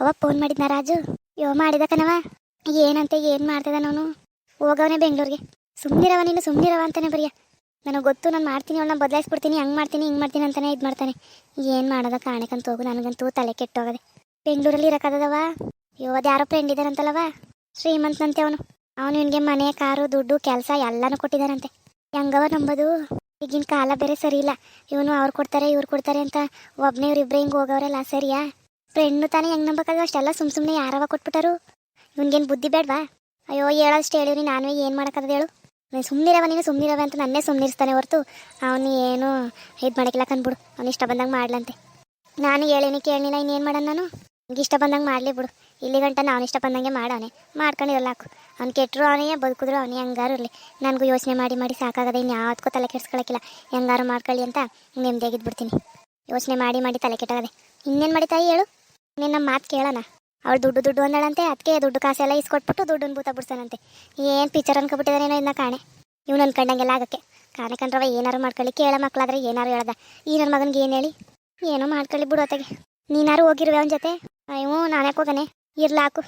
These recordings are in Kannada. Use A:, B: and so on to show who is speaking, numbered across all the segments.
A: ಅವ ಫೋನ್ ಮಾಡಿದ್ನ ರಾಜು? ಯೋ, ಮಾಡಿದ ಕಣವ ಏನಂತೆ, ಏನು ಮಾಡ್ತದ ನಾನು? ಹೋಗವನೇ ಬೆಂಗಳೂರಿಗೆ. ಸುಮ್ಮನಿರವ ನೀನು ಸುಮ್ಮನಿರವ ಅಂತಾನೆ ಬರಿಯ. ನನಗೆ ಗೊತ್ತು, ನಾನು ಮಾಡ್ತೀನಿ, ಅವಳನ್ನ ಬದಲಾಯಿಸ್ಬಿಡ್ತೀನಿ, ಹಂಗೆ ಮಾಡ್ತೀನಿ, ಹಿಂಗೆ ಮಾಡ್ತೀನಿ ಅಂತಾನೆ ಇದು ಮಾಡ್ತಾನೆ. ಏನು ಮಾಡೋದ ಕಾಣಕ್ಕಂತ ಹೋಗು, ನನಗಂತೂ ತಲೆ ಕೆಟ್ಟೋಗದೆ. ಬೆಂಗಳೂರಲ್ಲಿ ಇರೋಕ್ಕಾಗದವ ಅಯ್ಯೋ ಅದು ಯಾರೋ ಫ್ರೆಂಡ್ ಇದ್ದಾರಂತಲ್ಲವ ಶ್ರೀಮಂತನಂತೆ ಅವನು. ಅವನು ಇವನಿಗೆ ಮನೆ, ಕಾರು, ದುಡ್ಡು, ಕೆಲಸ ಎಲ್ಲನೂ ಕೊಟ್ಟಿದ್ದಾರಂತೆ ಹೆಂಗವ ನಂಬೋದು? ಈಗಿನ ಕಾಲ ಬೇರೆ ಸರಿ ಇಲ್ಲ. ಇವನು ಅವ್ರು ಕೊಡ್ತಾರೆ, ಇವ್ರು ಕೊಡ್ತಾರೆ ಅಂತ ಒಬ್ಬನೇ ಇವ್ರಿಬ್ರೆ ಹಿಂಗೆ ಹೋಗವ್ರಲ್ಲ, ಸರಿಯಾ? ಫ್ರೆಂಡು ತಾನೇ ಹೆಂಗೆ ನಂಬಕ್ಕಾಗ ಅಷ್ಟೆಲ್ಲ ಸುಮ್ ಸುಮ್ಮನೆ ಯಾರವ ಕೊಟ್ಬಿಟ್ಟರು? ಇವ್ನಿಗೇನು ಬುದ್ಧಿ ಬೇಡವಾ? ಅಯ್ಯೋ ಹೇಳೋಷ್ಟು ಹೇಳಿವ್ರಿ ನಾನು ಏನು ಮಾಡೋಕ್ಕದ ಹೇಳು. ನೀನು ಸುಮ್ಮನಿರವ ನೀನು ಸುಮ್ಮನಿರವ ಅಂತ ನನ್ನೇ ಸುಮ್ಮನಿರ್ಸ್ತಾನೆ ಹೊರತು. ಅವನು ಏನು ಇದು ಮಾಡೋಕ್ಕಿಲ್ಲ ಕಂದ್ಬಿಡು ಅವ್ನು ಇಷ್ಟ ಬಂದಂಗೆ ಮಾಡ್ಲಂತೆ. ನಾನು ಹೇಳೇನಿ ಕೇಳಿನ ಇನ್ನೇನು ಮಾಡೋಣ ನಾನು? ನಿಂಗೆ ಇಷ್ಟ ಬಂದಂಗೆ ಮಾಡಲಿ ಬಿಡು. ಇಲ್ಲಿ ಗಂಟ ನಾನು ಇಷ್ಟ ಬಂದಂಗೆ ಮಾಡವನೆ ಮಾಡ್ಕೊಂಡಿರಲ್ಲ ಹಾಕು. ಅವ್ನು ಕೆಟ್ಟರು ಅವನೇ, ಬದುಕಿದ್ರು ಅವನೇ, ಹೆಂಗಾರು ಇರಲಿ. ನನಗೂ ಯೋಚನೆ ಮಾಡಿ ಮಾಡಿ ಸಾಕಾಗದೆ ಇನ್ನು ಯಾವ್ದಕ್ಕೂ ತಲೆ ಕೆಡ್ಸ್ಕೊಳಕ್ಕಿಲ್ಲ. ಹೆಂಗಾರು ಮಾಡ್ಕೊಳ್ಳಿ ಅಂತ ನೆಮ್ಮದಿಯಾಗಿದ್ದು ಬಿಡ್ತೀನಿ ಯೋಚನೆ ಮಾಡಿ ಮಾಡಿ ತಲೆ ಕೆಟ್ಟಾಗದೆ. ಇನ್ನೇನು ಮಾಡಿ ತಾಯಿ ಹೇಳು? ನೀನು ನಮ್ಮ ಮಾತು ಕೇಳೋಣ. ಅವಳು ದುಡ್ಡು ದುಡ್ಡು ಅಂದಳಂತೆ ಅದಕ್ಕೆ ದುಡ್ಡು ಕಾಸೆಲ್ಲ ಇಸ್ಕೊಟ್ಬಿಟ್ಟು ದುಡ್ಡನ್ನು ಭೂತ ಬಿಡ್ಸಾನಂತೆ. ಏನು ಪಿಕ್ಚರ್ ಅನ್ಕೊಬಿಟ್ಟಿದಾನೇನೋ ಇನ್ನ ಕಾಣೆ? ಇವ್ನು ಅನ್ಕೊಂಡಂಗೆಲ್ಲ ಆಗಕ್ಕೆ. ಕಾಣೆ ಕಂಡ್ರವ, ಏನಾರು ಮಾಡ್ಕೊಳ್ಳಿ. ಕೇಳ ಮಕ್ಕಳಾದ್ರೆ ಏನಾರು ಹೇಳ್ದ. ಈ ನನ್ನ ಮಗನಿಗೆ ಏನು ಹೇಳಿ? ಏನೋ ಮಾಡ್ಕೊಳ್ಳಿ ಬಿಡು ಅತ್ತಗೆ. ನೀನಾರು ಹೋಗಿರುವೆ ಅವನ ಜೊತೆ? ಅಯ್ಯೋ, ನಾನೇ ಹೋಗನೆ? ಇರ್ಲಾಕು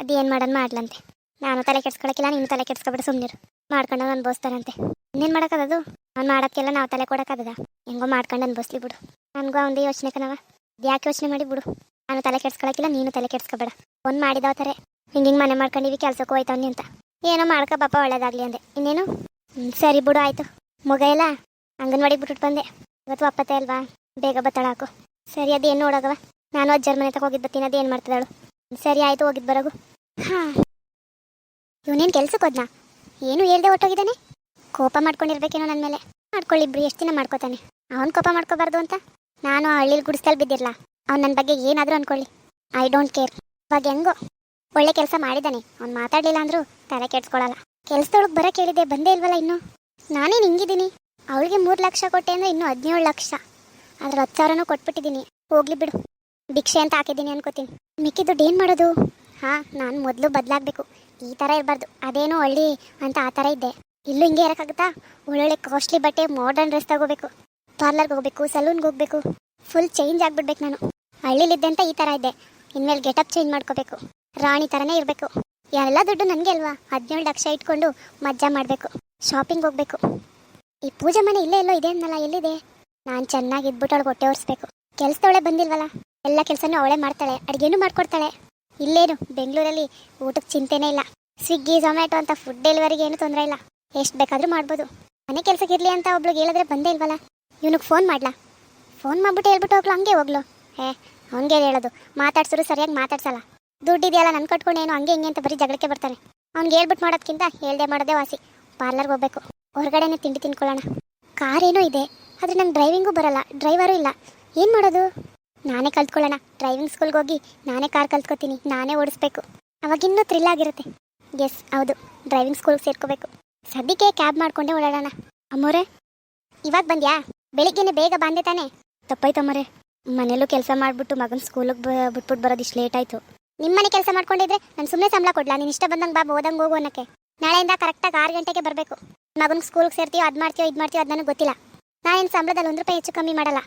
A: ಅದೇನು ಮಾಡೋಣ ಮಾಡ್ಲಂತೆ. ನಾನು ತಲೆ ಕೆಡ್ಸ್ಕೊಳಕ್ಕಿಲ್ಲ ನೀನು ತಲೆ ಕೆಡ್ಸ್ಕೊಬಿಟ್ಟು ಸುಮ್ಮನಿರು ಮಾಡ್ಕೊಂಡು ಅನ್ಬೋಸ್ತಾರಂತೆ ಇನ್ನೇನ್ ಮಾಡೋಕ್ಕದದು ಅವ್ನು ಮಾಡೋಕ್ಕೆಲ್ಲ ನಾವು ತಲೆ ಕೊಡೋಕ್ಕದ ಹೆಂಗೋ ಮಾಡ್ಕೊಂಡು ಅನ್ಬೋಸ್ಲಿ ಬಿಡು. ನನಗೂ ಅವನದೇ ಯೋಚನೆ ಕಣವ ಯಾಕೆ ಯೋಚನೆ ಮಾಡಿ ಬಿಡು. ನಾನು ತಲೆ ಕೆಡ್ಸ್ಕೊಳಕಿಲ್ಲ, ನೀನು ತಲೆ ಕೆಡ್ಸ್ಕೊಬೇಡ. ಫೋನ್ ಮಾಡಿದವ ತಾರೆ ಹಿಂಗೆ ಮನೆ ಮಾಡ್ಕೊಂಡಿವಿ, ಕೆಲಸಕ್ಕೆ ಹೋಯ್ತವನಿ ಅಂತ. ಏನೋ ಮಾಡ್ಕೊ ಪಾಪ ಒಳ್ಳೇದಾಗ್ಲಿ ಅಂದೆ. ಇನ್ನೇನು? ಸರಿ ಬಿಡು, ಆಯ್ತು. ಮಗ ಇಲ್ಲ ಅಂಗನವಾಡಿಗೆ ಬಿಟ್ಬಿಟ್ಟು ಬಂದೆ. ಇವತ್ತು ಒಪ್ಪತ್ತೆ ಅಲ್ವಾ? ಬೇಗ ಬತ್ತಾಳ ಹಾಕು. ಸರಿ ಅದೇನು ನೋಡೋಗವ? ನಾನು ಅಜ್ಜರ ಮನೆ ತಕ ಹೋಗಿದ್ದು ಬರ್ತೀನಿ ಅದೇನು ಮಾಡ್ತಿದ್ದಾಳು? ಸರಿ, ಆಯ್ತು ಹೋಗಿದ್ದು ಬರೋಗು. ಹಾಂ. ಇವನೇನು ಕೆಲ್ಸಕ್ಕೆ ಹೋದ್ನಾ? ಏನು ಹೇಳ್ದೆ ಹೊಟ್ಟೋಗಿದ್ದಾನೆ ಕೋಪ ಮಾಡ್ಕೊಂಡಿರ್ಬೇಕೇನೋ ನನ್ನ ಮೇಲೆ. ಮಾಡ್ಕೊಳ್ಳಿ ಇಬ್ರು ಎಷ್ಟು ದಿನ ಮಾಡ್ಕೋತಾನೆ. ಅವನು ಕೋಪ ಮಾಡ್ಕೋಬಾರ್ದು ಅಂತ? ನಾನು ಹಳ್ಳಿಲಿ ಗುಡಿಸ್ತಲ್ಲಿ ಬಿದ್ದಿರಲ್ಲ ಅವ್ನು ನನ್ನ ಬಗ್ಗೆ ಏನಾದರೂ ಅನ್ಕೊಳ್ಳಿ. ಐ ಡೋಂಟ್ ಕೇರ್ ಇವಾಗ ಹೆಂಗೋ? ಒಳ್ಳೆ ಕೆಲಸ ಮಾಡಿದ್ದಾನೆ. ಅವ್ನು ಮಾತಾಡಲಿಲ್ಲ ಅಂದರೂ ತಲೆ ಕೆಡ್ಸ್ಕೊಳಲ್ಲ. ಕೆಲಸದೊಳಗೆ ಬರೋ ಕೇಳಿದೆ ಬಂದೇ ಇಲ್ವಲ್ಲ ಇನ್ನು? ನಾನೇನು ಹಿಂಗಿದ್ದೀನಿ? ಅವಳಿಗೆ ಮೂರು ಲಕ್ಷ ಕೊಟ್ಟೆ ಅಂದರೆ ಇನ್ನೂ ಹದಿನೇಳು ಲಕ್ಷ. ಅದ್ರ ಹತ್ತು ಸಾವಿರನೂ ಕೊಟ್ಬಿಟ್ಟಿದ್ದೀನಿ. ಹೋಗ್ಲಿ ಬಿಡು. ಭಿಕ್ಷೆ ಅಂತ ಹಾಕಿದ್ದೀನಿ ಅನ್ಕೋತೀನಿ. ಮಿಕ್ಕಿದ್ದು ಏನು ಮಾಡೋದು? ಹಾಂ, ನಾನು ಮೊದಲು ಬದಲಾಗಬೇಕು. ಈ ಥರ ಇರಬಾರ್ದು. ಅದೇನೋ ಹಳ್ಳಿ ಅಂತ ಆ ಥರ ಇದ್ದೆ. ಇಲ್ಲೂ ಹಿಂಗೆ ಇರೋಕ್ಕಾಗುತ್ತಾ? ಒಳ್ಳೊಳ್ಳೆ ಕಾಸ್ಟ್ಲಿ ಬಟ್ಟೆ ಮಾಡರ್ನ್ ಡ್ರೆಸ್ ತಗೋಬೇಕು. ಪಾರ್ಲರ್ಗೆ ಹೋಗ್ಬೇಕು ಸಲೂನ್ಗೆ ಹೋಗ್ಬೇಕು. ಫುಲ್ ಚೇಂಜ್ ಆಗಿಬಿಡ್ಬೇಕು ನಾನು. ಹಳ್ಳಿಲಿದ್ದೆ ಅಂತ ಈ ಥರ ಇದೆ. ಇನ್ಮೇಲೆ ಗೆಟಪ್ ಚೇಂಜ್ ಮಾಡ್ಕೋಬೇಕು. ರಾಣಿ ಥರನೇ ಇರಬೇಕು. ಎಲ್ಲ ದುಡ್ಡು ನನಗೆ ಅಲ್ವಾ? ಹದಿನೇಳು ಲಕ್ಷ ಇಟ್ಕೊಂಡು ಮಜ್ಜಾ ಮಾಡಬೇಕು. ಶಾಪಿಂಗ್ ಹೋಗ್ಬೇಕು. ಈ ಪೂಜೆ ಮನೆ ಇಲ್ಲೇ ಎಲ್ಲೋ ಇದೆ ಅನ್ನಲ್ಲ ಎಲ್ಲಿದೆ? ನಾನು ಚೆನ್ನಾಗಿ ಇದ್ಬಿಟ್ಟು ಅವಳಿಗೆ ಹೊಟ್ಟೆ ಒರೆಸ್ಬೇಕು. ಕೆಲಸದವಳೆ ಬಂದಿಲ್ವಲ್ಲ? ಎಲ್ಲ ಕೆಲಸನೂ ಅವಳೇ ಮಾಡ್ತಾಳೆ. ಅಡುಗೆನೂ ಮಾಡ್ಕೊಡ್ತಾಳೆ. ಇಲ್ಲೇನು, ಬೆಂಗಳೂರಲ್ಲಿ ಊಟಕ್ಕೆ ಚಿಂತೆನೇ ಇಲ್ಲ. ಸ್ವಿಗ್ಗಿ, ಝೊಮ್ಯಾಟೊ ಅಂತ ಫುಡ್ ಡೆಲಿವರಿಗೆ ಏನು ತೊಂದರೆ ಇಲ್ಲ. ಎಷ್ಟು ಬೇಕಾದರೂ ಮಾಡ್ಬೋದು. ಮನೆ ಕೆಲ್ಸಕ್ಕೆ ಇರಲಿ ಅಂತ ಒಬ್ಳಿಗೆ ಹೇಳಿದ್ರೆ ಬಂದೇ ಇಲ್ವಲ್ಲ? ಇವನಿಗೆ ಫೋನ್ ಮಾಡ್ಲಾ? ಫೋನ್ ಮಾಡ್ಬಿಟ್ಟು ಹೇಳ್ಬಿಟ್ಟು ಹೋಗ್ಲು? ಹಂಗೆ ಹೋಗ್ಲು? ಹೇ ಅವನಿಗೆ ಹೇಳೋದು? ಮಾತಾಡ್ಸಿದ್ರು ಸರಿಯಾಗಿ ಮಾತಾಡ್ಸಲ್ಲ. ದುಡ್ಡಿದೆಯಲ್ಲ ನನ್ನ ಕಟ್ಕೊಂಡು ಏನು ಹಂಗೆ ಹಿಂಗೆ ಅಂತ ಬರೀ ಜಗಳಕ್ಕೆ ಬರ್ತಾನೆ ಅವ್ನಿಗೆ ಹೇಳ್ಬಿಟ್ಟು ಮಾಡೋದ್ಕಿಂತ ಹೇಳ್ದೆ ಮಾಡೋದೇ ವಾಸಿ. ಪಾರ್ಲರ್ಗೆ ಹೋಗ್ಬೇಕು. ಹೊರಗಡೆನೇ ತಿಂಡಿ ತಿನ್ಕೊಳ್ಳೋಣ. ಕಾರ್ ಏನೋ ಇದೆ, ಆದರೆ ನಂಗೆ ಡ್ರೈವಿಂಗೂ ಬರಲ್ಲ. ಡ್ರೈವರು ಇಲ್ಲ. ಏನು ಮಾಡೋದು? ನಾನೇ ಕಲ್ತ್ಕೊಳ್ಳೋಣ ಡ್ರೈವಿಂಗ್ ಸ್ಕೂಲ್ಗೆ ಹೋಗಿ ನಾನೇ ಕಾರ್ ಕಲ್ತ್ಕೊತೀನಿ ನಾನೇ ಓಡಿಸ್ಬೇಕು. ಅವಾಗಿನ್ನೂ ಥ್ರಿಲ್ ಆಗಿರುತ್ತೆ. ಎಸ್ ಹೌದು. ಡ್ರೈವಿಂಗ್ ಸ್ಕೂಲ್ಗೆ ಸೇರ್ಕೋಬೇಕು. ಸದ್ಯಕ್ಕೆ ಕ್ಯಾಬ್ ಮಾಡ್ಕೊಂಡೇ ಓಡಾಡೋಣ. ಅಮ್ಮೋರೆ, ಇವಾಗ ಬಂದ್ಯಾ? ಬೆಳಿಗ್ಗೆನೆ ಬೇಗ ಬಂದೆ ತಾನೆ? ತಪ್ಪಾಯ್ತಮ್ಮರೆ ಮನೇಲೂ ಕೆಲಸ ಮಾಡಿಬಿಟ್ಟು ಮಗನ ಸ್ಕೂಲಿಗೆ ಬಿಟ್ಬಿಟ್ಟು ಬರೋದು ಇಷ್ಟು ಲೇಟ್ ಆಯಿತು. ನಿಮ್ಮನೆ ಕೆಲಸ ಮಾಡ್ಕೊಂಡಿದ್ರೆ ನಾನು ಸುಮ್ಮನೆ ಸಂಬಳ ಕೊಡ್ಲಾ? ನೀನು ಇಷ್ಟ ಬಂದಂಗೆ ಬಾ, ಓದಂಗೆ ಹೋಗು ಅನ್ನಕ್ಕೆ. ನಾಳೆಯಿಂದ ಕರೆಕ್ಟಾಗಿ ಆರು ಗಂಟೆಗೆ ಬರಬೇಕು. ಮಗನ ಸ್ಕೂಲ್ಗೆ ಸೇರ್ತೀಯೋ, ಅದು ಮಾಡ್ತೀಯೋ, ಇದು ಮಾಡ್ತೀಯೋ ಅದು ನನಗೆ ಗೊತ್ತಿಲ್ಲ. ನಾನೇನು ಸಂಬಳದಲ್ಲಿ ಒಂದು ರೂಪಾಯಿ ಹೆಚ್ಚು ಕಮ್ಮಿ ಮಾಡಲ್ಲ.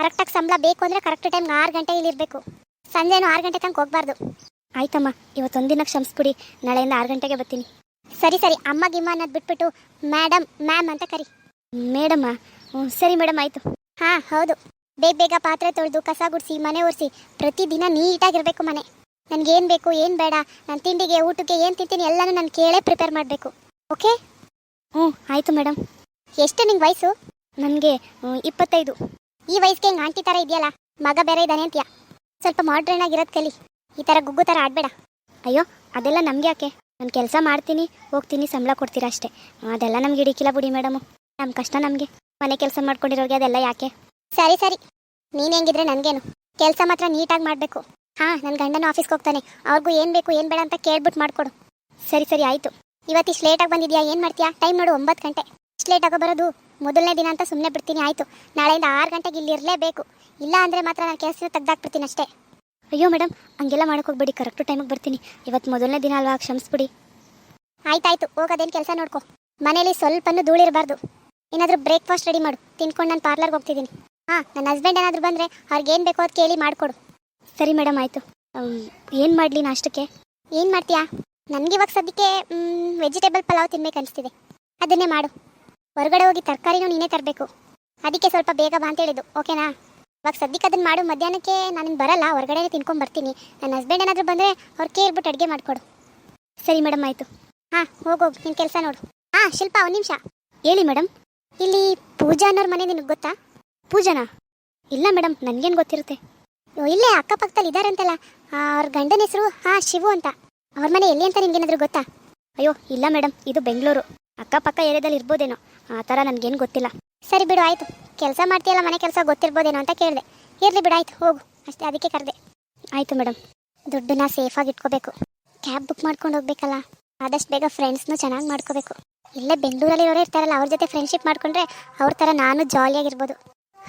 A: ಕರೆಕ್ಟಾಗಿ ಸಂಬಳ ಬೇಕು ಅಂದರೆ ಕರೆಕ್ಟ್ ಟೈಮ್ಗೆ ಆರು ಗಂಟೆ ಇಲ್ಲಿರಬೇಕು ಸಂಜೆನೂ ಆರು ಗಂಟೆ ತನಕ ಹೋಗ್ಬಾರ್ದು. ಆಯ್ತಮ್ಮ ದಿನಕ್ಕೆ ಕ್ಷಮಿಸ್ಬಿಡಿ. ನಾಳೆಯಿಂದ ಆರು ಗಂಟೆಗೆ ಬರ್ತೀನಿ. ಸರಿ ಸರಿ, ಅಮ್ಮ ಗಿಮ್ಮ ಅನ್ನೋದು ಬಿಟ್ಬಿಟ್ಟು ಮೇಡಮ್ ಮ್ಯಾಮ್ ಅಂತ ಕರಿ. ಮೇಡಮ್ಮ ಹ್ಞೂ ಸರಿ ಮೇಡಮ್, ಆಯಿತು. ಹಾಂ, ಹೌದು. ಬೇಗ ಬೇಗ ಪಾತ್ರೆ ತೊಳೆದು, ಕಸ ಗುಡಿಸಿ, ಮನೆ ಒರೆಸಿ, ಪ್ರತಿದಿನ ನೀಟಾಗಿರಬೇಕು ಮನೆ. ನನಗೇನು ಬೇಕು ಏನು ಬೇಡ, ನಾನು ತಿಂಡಿಗೆ, ಊಟಕ್ಕೆ ಏನು ತಿಂತೀನಿ ಎಲ್ಲನೂ ನಾನು ಕೇಳೇ ಪ್ರಿಪೇರ್ ಮಾಡಬೇಕು. ಓಕೆ ಹ್ಞೂ, ಆಯಿತು ಮೇಡಮ್ ಎಷ್ಟು ನಿಂಗೆ ವಯಸ್ಸು? ನನಗೆ ಇಪ್ಪತ್ತೈದು. ಈ ವಯಸ್ಸಿಗೆ ಹಿಂಗೆ ಆಂಟಿ ಥರ ಇದೆಯಲ್ಲ? ಮಗ ಬೇರೆ ಇದ್ದಾನೆ ಅಂತೀಯ? ಸ್ವಲ್ಪ ಮಾಡ್ರನ್ ಆಗಿರೋದು ಕಲಿ. ಈ ಥರ ಗುಗ್ಗು ಥರ ಆಡಬೇಡ. ಅಯ್ಯೋ, ಅದೆಲ್ಲ ನಮಗೆ ಯಾಕೆ? ನಾನು ಕೆಲಸ ಮಾಡ್ತೀನಿ, ಹೋಗ್ತೀನಿ, ಸಂಬಳ ಕೊಡ್ತೀರಾ ಅಷ್ಟೇ. ಅದೆಲ್ಲ ನಮ್ಗೆ ಹಿಡಿಕಿಲ್ಲ ಬಿಡಿ ಮೇಡಮು ನಮ್ಮ ಕಷ್ಟ ನಮಗೆ. ಮನೆ ಕೆಲಸ ಮಾಡ್ಕೊಂಡಿರೋರಿಗೆ ಅದೆಲ್ಲ ಯಾಕೆ? ಸರಿ ಸರಿ. ನೀನು ಹೆಂಗಿದ್ರೆ ನನಗೇನು. ಕೆಲಸ ಮಾತ್ರ ನೀಟಾಗಿ ಮಾಡಬೇಕು. ಹಾಂ ನನ್ನ ಗಂಡನ ಆಫೀಸ್ಗೆ ಹೋಗ್ತಾನೆ. ಅವ್ರಿಗೂ ಏನು ಬೇಕು, ಏನು ಬೇಡ ಅಂತ ಕೇಳ್ಬಿಟ್ಟು ಮಾಡಿಕೊಡು. ಸರಿ ಸರಿ, ಆಯಿತು. ಇವತ್ತು ಇಷ್ಟು ಲೇಟಾಗಿ ಬಂದಿದ್ಯಾ, ಏನು ಮಾಡ್ತೀಯಾ? ಟೈಮ್ ನೋಡು, ಒಂಬತ್ತು ಗಂಟೆ. ಇಷ್ಟು ಲೇಟಾಗೋ ಬರೋದು ಮೊದಲನೇ ದಿನ ಅಂತ ಸುಮ್ಮನೆ ಬಿಡ್ತೀನಿ, ಆಯಿತು. ನಾಳೆಯಿಂದ ಆರು ಗಂಟೆಗೆ ಇಲ್ಲಿ ಇರಲೇಬೇಕು. ಇಲ್ಲ ಅಂದರೆ ಮಾತ್ರ ನಾನು ಕೆಲಸ ತೆಗ್ದಾಕ್ಬಿಡ್ತೀನಿ ಅಷ್ಟೇ. ಅಯ್ಯೋ ಮೇಡಮ್ ಹಂಗೆಲ್ಲ ಮಾಡಕ್ಕೆ ಹೋಗ್ಬೇಡಿ ಕರೆಕ್ಟು ಟೈಮಿಗೆ ಬರ್ತೀನಿ. ಇವತ್ತು ಮೊದಲನೇ ದಿನ ಅಲ್ವಾ, ಕ್ಷಮಿಸ್ಬಿಡಿ. ಆಯ್ತಾಯ್ತು, ಹೋಗೋದೇನು ಕೆಲಸ ನೋಡ್ಕೊ. ಮನೇಲಿ ಸ್ವಲ್ಪನೂ ಧೂಳಿರಬಾರ್ದು. ಏನಾದರೂ ಬ್ರೇಕ್ಫಾಸ್ಟ್ ರೆಡಿ ಮಾಡು. ತಿನ್ಕೊಂಡು ನಾನು ಪಾರ್ಲರ್ಗೆ ಹೋಗ್ತಿದ್ದೀನಿ ಹಾಂ, ನನ್ನ ಹಸ್ಬೆಂಡ್ ಏನಾದರೂ ಬಂದರೆ ಅವ್ರಿಗೆ ಏನು ಬೇಕೋ ಅದು ಕೇಳಿ ಮಾಡಿಕೊಡು. ಸರಿ ಮೇಡಮ್ ಆಯಿತು. ಏನು ಮಾಡಲಿ ನಾಷ್ಟಕ್ಕೆ? ಏನು ಮಾಡ್ತೀಯಾ? ನನಗೆ ಇವಾಗ ಸದ್ಯಕ್ಕೆ ವೆಜಿಟೇಬಲ್ ಪಲಾವ್ ತಿನ್ಬೇಕು ಅನಿಸ್ತಿದೆ. ಅದನ್ನೇ ಮಾಡು. ಹೊರಗಡೆ ಹೋಗಿ ತರಕಾರಿನೂ ನೀನೇ ತರಬೇಕು. ಅದಕ್ಕೆ ಸ್ವಲ್ಪ ಬೇಗ ಬಾ ಅಂತ ಹೇಳಿದ್ದು. ಓಕೆನಾ? ಇವಾಗ ಸದ್ಯಕ್ಕೆ ಅದನ್ನು ಮಾಡು. ಮಧ್ಯಾಹ್ನಕ್ಕೆ ನಾನು ಬರಲ್ಲ. ಹೊರಗಡೆನೇ ತಿನ್ಕೊಂಡು ಬರ್ತೀನಿ. ನನ್ನ ಹಸ್ಬೆಂಡ್ ಏನಾದರೂ ಬಂದರೆ ಅವ್ರು ಕೇಳ್ಬಿಟ್ಟು ಅಡುಗೆ ಮಾಡಿಕೊಡು. ಸರಿ ಮೇಡಮ್ ಆಯಿತು. ಹಾಂ ಹೋಗೋಗಿ ನಿನ್ನ ಕೆಲಸ ನೋಡು. ಹಾಂ, ಶಿಲ್ಪ, ಒಂದು ನಿಮಿಷ. ಹೇಳಿ ಮೇಡಮ್ ಇಲ್ಲಿ ಪೂಜಾ ಅನ್ನೋರ್ ಮನೆ ನಿನಗೆ ಗೊತ್ತಾ? ಪೂಜಾನಾ? ಇಲ್ಲ ಮೇಡಮ್ ನನಗೇನು ಗೊತ್ತಿರುತ್ತೆ. ಇಲ್ಲೇ ಅಕ್ಕಪಕ್ಕದಲ್ಲಿ ಇದ್ದಾರೆ ಅಂತಲ್ಲ ಅವ್ರ ಗಂಡನ ಹೆಸರು ಹಾಂ ಶಿವು ಅಂತ. ಅವ್ರ ಮನೆ ಎಲ್ಲಿ ಅಂತ ನಿಮ್ಗೇನಾದ್ರೂ ಗೊತ್ತಾ? ಅಯ್ಯೋ, ಇಲ್ಲ ಮೇಡಮ್ ಇದು ಬೆಂಗಳೂರು. ಅಕ್ಕಪಕ್ಕ ಏರಿಯಾದಲ್ಲಿ ಇರ್ಬೋದೇನೋ, ಆ ಥರ ನನಗೇನು ಗೊತ್ತಿಲ್ಲ. ಸರಿ ಬಿಡು, ಆಯಿತು. ಕೆಲಸ ಮಾಡ್ತೀಯಲ್ಲ, ಮನೆ ಕೆಲಸ ಗೊತ್ತಿರ್ಬೋದೇನೋ ಅಂತ ಕೇಳಿದೆ. ಇರಲಿ ಬಿಡು, ಆಯ್ತು, ಹೋಗು. ಅಷ್ಟೇ, ಅದಕ್ಕೆ ಕರೆದೆ. ಆಯಿತು ಮೇಡಮ್ ದುಡ್ಡನ್ನ ಸೇಫಾಗಿ ಇಟ್ಕೋಬೇಕು. ಕ್ಯಾಬ್ ಬುಕ್ ಮಾಡ್ಕೊಂಡು ಹೋಗ್ಬೇಕಲ್ಲ, ಆದಷ್ಟು ಬೇಗ ಫ್ರೆಂಡ್ಸ್ನು ಚೆನ್ನಾಗಿ ಮಾಡ್ಕೋಬೇಕು. ಇಲ್ಲೇ ಬೆಂಗಳೂರಲ್ಲಿ ಇರ್ತಾರಲ್ಲ, ಅವ್ರ ಜೊತೆ ಫ್ರೆಂಡ್ಶಿಪ್ ಮಾಡ್ಕೊಂಡ್ರೆ ಅವ್ರ ಥರ ನಾನು ಜಾಲಿಯಾಗಿರ್ಬೋದು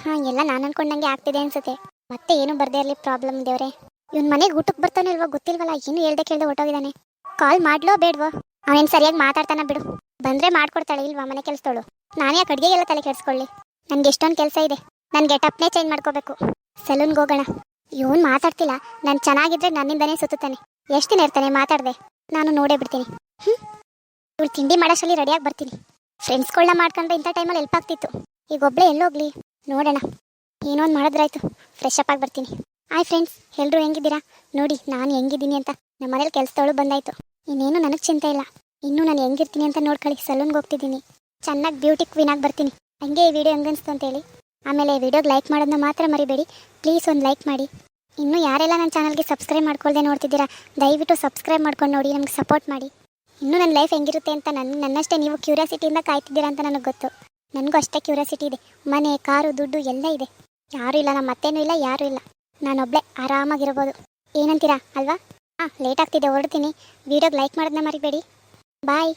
A: ಹಾಂ, ಎಲ್ಲ ನಾನು ಅನ್ಕೊಂಡಂಗೆ ಆಗ್ತಿದೆ ಅನ್ಸುತ್ತೆ. ಮತ್ತೆ ಏನು ಬರ್ದೇ ಇರಲಿ ಪ್ರಾಬ್ಲಮ್ ದೇವ್ರೆ. ಇವನ್ ಮನೆಗೆ ಊಟಕ್ಕೆ ಬರ್ತಾನೆ ಇಲ್ವಾ ಗೊತ್ತಿಲ್ವಲ್ಲ ಏನು ಹೇಳ್ದೆ ಕೇಳ್ದೆ ಹೊಟ್ಟೋಗಿದ್ದಾನೆ ಕಾಲ್ ಮಾಡ್ಲೋ ಬೇಡ್ವೋ? ಅವನೇನು ಸರಿಯಾಗಿ ಮಾತಾಡ್ತಾನೆ ಬಿಡು. ಬಂದ್ರೆ ಮಾಡ್ಕೊಡ್ತಾಳೆ ಇಲ್ವಾ ಮನೆ ಕೆಲಸದೋಳು ನಾನೇ ಯಾಕೆ ಅಡುಗೆಗೆಲ್ಲ ತಲೆ ಕೆಡಿಸ್ಕೊಳ್ಳಿ? ನನಗೆ ಎಷ್ಟೊಂದು ಕೆಲಸ ಇದೆ. ನನ್ನ ಗೆಟಪ್ನೇ ಚೇಂಜ್ ಮಾಡ್ಕೋಬೇಕು. ಸಲೂನ್ಗೆ ಹೋಗೋಣ. ಇವನು ಮಾತಾಡ್ತಿಲ್ಲ. ನಾನು ಚೆನ್ನಾಗಿದ್ರೆ ನನ್ನಿಂದನೇ ಸುತ್ತಾನೆ ಎಷ್ಟು ದಿನ ಇರ್ತಾನೆ ಮಾತಾಡ್ದೆ? ನಾನು ನೋಡೇ ಬಿಡ್ತೀನಿ. ಹ್ಞೂ ಇವಳು ತಿಂಡಿ ಮಾಡೋಷ್ಟರಲ್ಲಿ ರೆಡಿಯಾಗಿ ಬರ್ತೀನಿ. ಫ್ರೆಂಡ್ಸ್ಗಳನ್ನ ಮಾಡ್ಕೊಂಡ್ರೆ ಇಂಥ ಟೈಮಲ್ಲಿ ಹೆಲ್ಪ್ ಆಗ್ತಿತ್ತು. ಈಗ ಒಬ್ಬಳೇ ಎಲ್ಲೋಗ್ಲಿ ನೋಡೋಣ. ಏನೋ ಒಂದು ಮಾಡಿದ್ರಾಯ್ತು. ಫ್ರೆಶ್ ಅಪ್ ಆಗಿ ಬರ್ತೀನಿ. ಹಾಯ್ ಫ್ರೆಂಡ್ಸ್ ಎಲ್ಲರೂ ಹೆಂಗಿದ್ದೀರಾ? ನೋಡಿ, ನಾನು ಹೆಂಗಿದ್ದೀನಿ ಅಂತ. ನಮ್ಮ ಮನೇಲಿ ಕೆಲಸದವಳು ಬಂದಾಯ್ತು. ಇನ್ನೇನು ನನಗೆ ಚಿಂತೆ ಇಲ್ಲ. ಇನ್ನೂ ನಾನು ಹೆಂಗಿರ್ತೀನಿ ಅಂತ ನೋಡ್ಕೊಳ್ಳಿ. ಸಲೂನ್ಗೆ ಹೋಗ್ತಿದ್ದೀನಿ. ಚೆನ್ನಾಗಿ ಬ್ಯೂಟಿ ಕ್ವೀನ್ ಆಗಿ ಬರ್ತೀನಿ. ಹಂಗೆ ಈ ವಿಡಿಯೋ ಹೆಂಗನ್ಸ್ತು ಅಂತೇಳಿ. ಆಮೇಲೆ ಈ ವಿಡಿಯೋಗೆ ಲೈಕ್ ಮಾಡೋದನ್ನ ಮಾತ್ರ ಮರಿಬೇಡಿ. ಪ್ಲೀಸ್ ಒಂದು ಲೈಕ್ ಮಾಡಿ. ಇನ್ನೂ ಯಾರೆಲ್ಲ ನನ್ನ ಚಾನಲ್ಗೆ ಸಬ್ಸ್ಕ್ರೈಬ್ ಮಾಡ್ಕೊಳ್ಳದೆ ನೋಡ್ತಿದ್ದೀರಾ, ದಯವಿಟ್ಟು ಸಬ್ಸ್ಕ್ರೈಬ್ ಮಾಡ್ಕೊಂಡು ನೋಡಿ, ನಮ್ಗೆ ಸಪೋರ್ಟ್ ಮಾಡಿ. ಇನ್ನೂ ನನ್ನ ಲೈಫ್ ಹೆಂಗಿರುತ್ತೆ ಅಂತ ನನ್ನ ನನ್ನಷ್ಟೇ ನೀವು ಕ್ಯೂರಿಯಾಸಿಟಿಯಿಂದ ಕಾಯ್ತಿದ್ದೀರಾ ಅಂತ ನನಗೆ ಗೊತ್ತು. ನನಗೂ ಅಷ್ಟೇ ಕ್ಯೂರಿಯಾಸಿಟಿ ಇದೆ. ಮನೆ, ಕಾರು, ದುಡ್ಡು ಎಲ್ಲ ಇದೆ. ಯಾರೂ ಇಲ್ಲ ನಮ್ಮ ಅತ್ತೇನೂ ಇಲ್ಲ, ಯಾರೂ ಇಲ್ಲ. ನಾನೊಬ್ಳೆ ಆರಾಮಾಗಿರ್ಬೋದು. ಏನಂತೀರಾ, ಅಲ್ವಾ? ಹಾಂ, ಲೇಟ್ ಆಗ್ತಿದೆ, ಹೊರಡ್ತೀನಿ. ವೀಡಿಯೋಗೆ ಲೈಕ್ ಮಾಡೋದನ್ನ ಮರಿಬೇಡಿ. ಬಾಯ್